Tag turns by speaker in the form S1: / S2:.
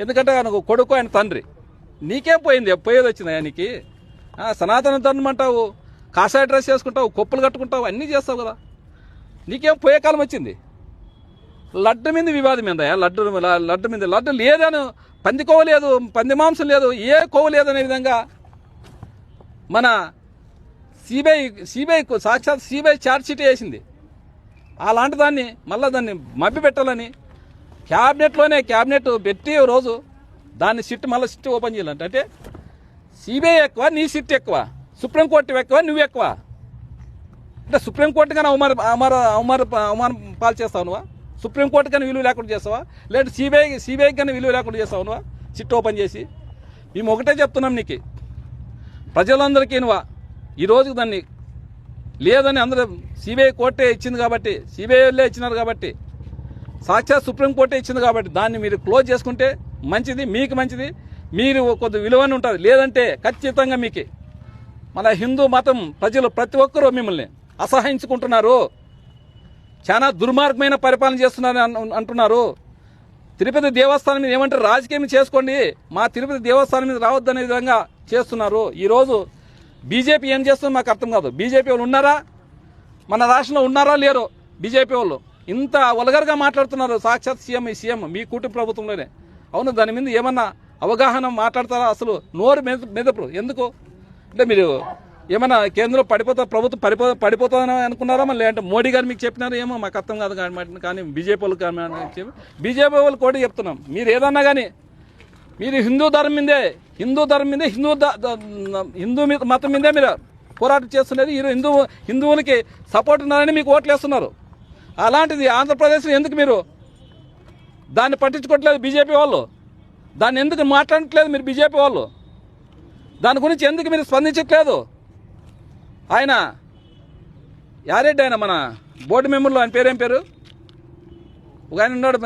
S1: ఎందుకంటే ఆయన ఒక కొడుకు ఆయన తండ్రి. నీకేం పోయింది? పోయేది వచ్చింది ఆయనకి? సనాతన ధర్మం అంటావు. కాషాయ డ్రెస్ చేసుకుంటావు కొప్పులు కట్టుకుంటావు అన్నీ చేస్తావు కదా. నీకేం పోయే కాలం వచ్చింది? లడ్డు మీద వివాదం ఏందా లడ్డు లడ్డు మీద లడ్డు లేదని. పంది కొవ్వ లేదు పంది మాంసం లేదు ఏ కొవ్వు లేదనే విధంగా మన సిబిఐ సిబిఐ సాక్షాత్ సిబిఐ ఛార్జ్ షీట్ వేసింది. అలాంటి దాన్ని మళ్ళీ దాన్ని మభ్య పెట్టాలని క్యాబినెట్లోనే క్యాబినెట్ పెట్టి రోజు దాన్ని సిట్ మళ్ళీ సిట్ ఓపెన్ చేయాలంటే. అంటే సిబిఐ ఎక్కువ నీ సిట్ ఎక్కువ సుప్రీంకోర్టు ఎక్కువ నువ్వు ఎక్కువ. అంటే సుప్రీంకోర్టు కానీ అవమాన అవమాన అవమాన అవమానం పాలు చేస్తావు నువ్వా? సుప్రీంకోర్టు కానీ విలువ లేకుండా చేస్తావా? లేదంటే సిబిఐ సిబిఐకి కానీ విలువ లేకుండా చేస్తావు నువ్వా? సిట్ ఓపెన్ చేసి. మేము ఒకటే చెప్తున్నాం నీకు. ప్రజలందరికీ నువ్వా ఈ రోజుకి దాన్ని లేదని అందరూ సిబిఐ కోర్టే ఇచ్చింది కాబట్టి సిబిఐ వాళ్ళే ఇచ్చినారు కాబట్టి సాక్షాత్ సుప్రీంకోర్టే ఇచ్చింది కాబట్టి దాన్ని మీరు క్లోజ్ చేసుకుంటే మంచిది మీకు మంచిది. మీరు కొద్ది విలువని ఉంటుంది. లేదంటే ఖచ్చితంగా మీకు. మన హిందూ మతం ప్రజలు ప్రతి ఒక్కరూ మిమ్మల్ని అసహించుకుంటున్నారు చాలా దుర్మార్గమైన పరిపాలన చేస్తున్నారు అన్- అంటున్నారు. తిరుపతి దేవస్థానం మీద ఏమంటారు? రాజకీయం చేసుకోండి. మా తిరుపతి దేవస్థానం మీద రావద్దనే విధంగా చేస్తున్నారు. ఈరోజు బీజేపీ ఏం చేస్తుందో మాకు అర్థం కాదు. బీజేపీ వాళ్ళు ఉన్నారా? మన రాష్ట్రంలో ఉన్నారా? లేరు బీజేపీ వాళ్ళు. ఇంత వల్గర్గా మాట్లాడుతున్నారు సాక్షాత్ సీఎం ఈ సీఎం మీ కూటమి ప్రభుత్వంలోనే. అవును దాని మీద ఏమన్నా అవగాహన మాట్లాడతారా అసలు? నోరు మెద మెదపరు. ఎందుకు? అంటే మీరు ఏమన్నా కేంద్రంలో పడిపోతా ప్రభుత్వం పడిపో పడిపోతుందని అనుకున్నారా? మళ్ళీ అంటే మోడీ గారు మీకు చెప్పినారు ఏమో మాకు అర్థం కాదు కానీ కానీ బీజేపీ వాళ్ళు కానీ బీజేపీ వాళ్ళు కూడా చెప్తున్నాం. మీరు ఏదన్నా కానీ మీరు హిందూ ధర్మం మీదే హిందూ ధర్మం మీదే హిందూ హిందూ మీద- మతం మీదే మీరు పోరాటం చేస్తున్నది. ఈ హిందూ హిందువులకి సపోర్ట్ ఉన్నారని మీకు ఓట్లు వేస్తున్నారు అలాంటిది ఆంధ్రప్రదేశ్లో ఎందుకు మీరు దాన్ని పట్టించుకోవట్లేదు బీజేపీ వాళ్ళు? దాన్ని ఎందుకు మాట్లాడట్లేదు మీరు బీజేపీ వాళ్ళు? దాని గురించి ఎందుకు మీరు స్పందించట్లేదు? ఆయన యారెడ్డి ఆయన మన బోర్డు మెంబర్లో ఆయన పేరేం పేరు? ఒక ఆయన ఉన్నాడు